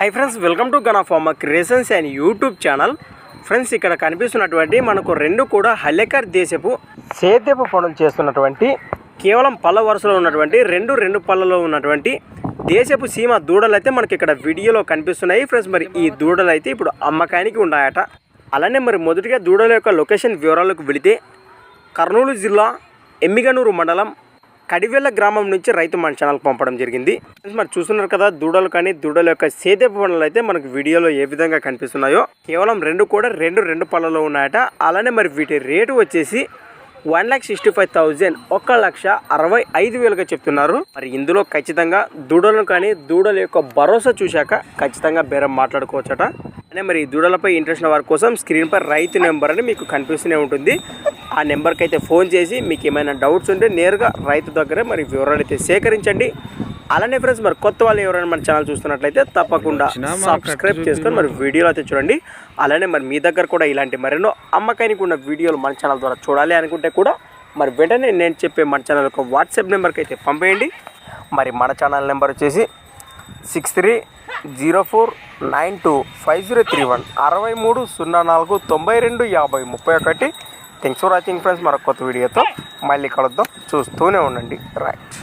Hi friends welcome to Gana pharma creations and YouTube channel friends ఇక్కడ కనిపిస్తున్నటువంటి మనకు రెండు కూడా హల్లెకర్ దేశపు సేద్యపు పనులు చేస్తున్నటువంటి కేవలం పళ్ళ వరుసలో ఉన్నటువంటి రెండు రెండు పళ్ళలో ఉన్నటువంటి దేశపు సీమ దూడలు అయితే మనకి ఇక్కడ వీడియోలో కనిపిస్తున్నాయి. ఫ్రెండ్స్ మరి ఈ దూడలు అయితే ఇప్పుడు అమ్మకానికి ఉన్నాయట. అలానే మరి మొదటిగా దూడల యొక్క లొకేషన్ వివరాలకు వెళితే కర్నూలు జిల్లా ఎమ్మిగనూరు మండలం కడివెల్ల గ్రామం నుంచి రైతు మన ఛానల్కి పంపడం జరిగింది. మరి చూస్తున్నారు కదా దూడలు కానీ దూడల యొక్క సేద్యపు పనులు అయితే మనకు వీడియోలో ఏ విధంగా కనిపిస్తున్నాయో కేవలం రెండు కూడా రెండు రెండు పళ్ళలో ఉన్నాయట. అలానే మరి వీటి రేటు వచ్చేసి one lakh sixty five thousand ఒక లక్ష అరవై ఐదు వేలుగా చెప్తున్నారు. మరి ఇందులో ఖచ్చితంగా దూడలను కానీ దూడల యొక్క భరోసా చూశాక ఖచ్చితంగా బేరం మాట్లాడుకోవచ్చట. అనే మరి ఈ దూడలపై ఇంట్రెస్ట్ ఉన్న వారి కోసం స్క్రీన్పై రైతు నెంబర్ అని మీకు కనిపిస్తూనే ఉంటుంది. ఆ నెంబర్కి అయితే ఫోన్ చేసి మీకు ఏమైనా డౌట్స్ ఉంటే నేరుగా రైతు దగ్గరే మరి వివరాలు అయితే సేకరించండి. అలానే ఫ్రెండ్స్ మరి కొత్త వాళ్ళు ఎవరైనా మన ఛానల్ చూస్తున్నట్లయితే తప్పకుండా సబ్స్క్రైబ్ చేసుకొని మరి వీడియోలు అయితే చూడండి. అలానే మరి మీ దగ్గర కూడా ఇలాంటి మరెన్నో అమ్మకానికి ఉన్న వీడియోలు మన ఛానల్ ద్వారా చూడాలి అనుకుంటే కూడా మరి వెంటనే నేను చెప్పే మన ఛానల్ యొక్క వాట్సాప్ నెంబర్కి అయితే పంపేయండి. మరి మన ఛానల్ నెంబర్ వచ్చేసి six three zero four nine two five zero three one అరవై మూడు సున్నా నాలుగు తొంభై రెండు యాభై ముప్పై ఒకటి. Thanks for watching friends. మరొక కొత్త వీడియోతో మళ్ళీ కలుద్దాం. చూస్తూనే ఉండండి. రైట్.